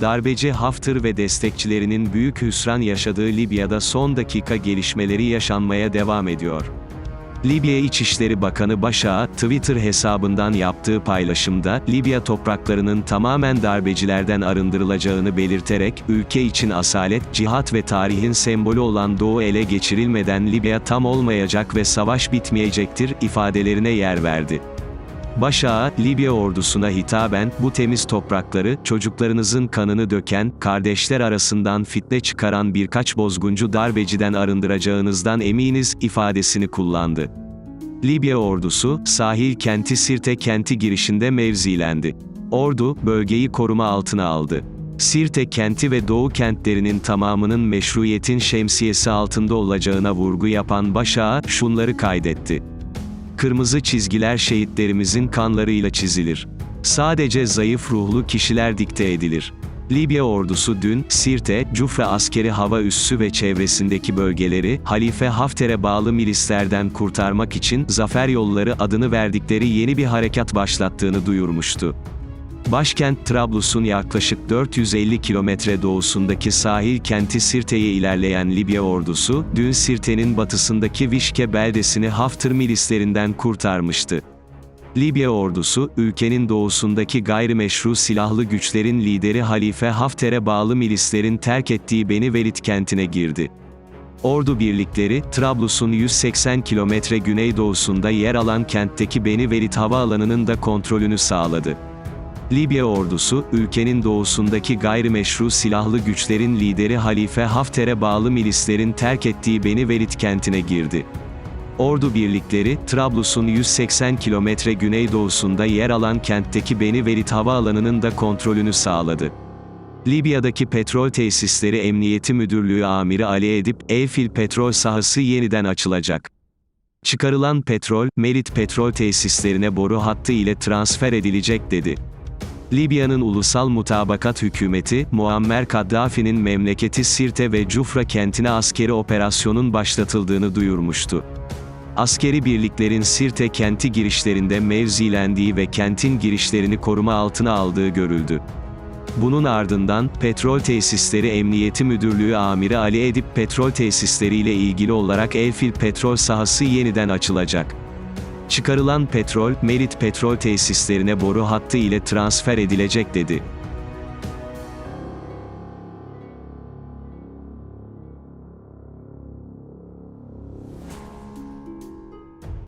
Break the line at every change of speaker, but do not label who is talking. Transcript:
darbeci Hafter ve destekçilerinin büyük hüsran yaşadığı Libya'da son dakika gelişmeleri yaşanmaya devam ediyor. Libya İçişleri Bakanı Başak'a, Twitter hesabından yaptığı paylaşımda, Libya topraklarının tamamen darbecilerden arındırılacağını belirterek, ülke için asalet, cihat ve tarihin sembolü olan Doğu ele geçirilmeden Libya tam olmayacak ve savaş bitmeyecektir, ifadelerine yer verdi. Başak'a, Libya ordusuna hitaben, bu temiz toprakları, çocuklarınızın kanını döken, kardeşler arasından fitne çıkaran birkaç bozguncu darbeciden arındıracağınızdan eminiz, ifadesini kullandı. Libya ordusu, sahil kenti Sirte kenti girişinde mevzilendi. Ordu, bölgeyi koruma altına aldı. Sirte kenti ve doğu kentlerinin tamamının meşruiyetin şemsiyesi altında olacağına vurgu yapan Başak'a, şunları kaydetti. Kırmızı çizgiler şehitlerimizin kanlarıyla çizilir. Sadece zayıf ruhlu kişiler dikte edilir. Libya ordusu dün, Sirte, Cufra askeri hava üssü ve çevresindeki bölgeleri, Halife Hafter'e bağlı milislerden kurtarmak için, Zafer Yolları adını verdikleri yeni bir harekat başlattığını duyurmuştu. Başkent Trablus'un yaklaşık 450 kilometre doğusundaki sahil kenti Sirte'ye ilerleyen Libya ordusu, dün Sirte'nin batısındaki Vişke beldesini Hafter milislerinden kurtarmıştı. Libya ordusu, ülkenin doğusundaki gayrimeşru silahlı güçlerin lideri Halife Hafter'e bağlı milislerin terk ettiği Beni Velid kentine girdi. Ordu birlikleri, Trablus'un 180 kilometre güneydoğusunda yer alan kentteki Beni Velid havaalanının da kontrolünü sağladı. Libya ordusu, ülkenin doğusundaki gayrimeşru silahlı güçlerin lideri Halife Hafter'e bağlı milislerin terk ettiği Beni Velid kentine girdi. Ordu birlikleri, Trablus'un 180 kilometre güneydoğusunda yer alan kentteki Beni Velid havaalanının da kontrolünü sağladı. Libya'daki petrol tesisleri Emniyeti Müdürlüğü Amiri Ali Edip, Evfil petrol sahası yeniden açılacak. Çıkarılan petrol, Merit petrol tesislerine boru hattı ile transfer edilecek dedi. Libya'nın Ulusal Mutabakat Hükümeti, Muammer Kaddafi'nin memleketi Sirte ve Cufra kentine askeri operasyonun başlatıldığını duyurmuştu. Askeri birliklerin Sirte kenti girişlerinde mevzilendiği ve kentin girişlerini koruma altına aldığı görüldü. Bunun ardından, Petrol Tesisleri Emniyeti Müdürlüğü Amiri Ali Edip petrol tesisleriyle ilgili olarak Elfil petrol sahası yeniden açılacak. Çıkarılan petrol, Merit petrol tesislerine boru hattı ile transfer edilecek dedi.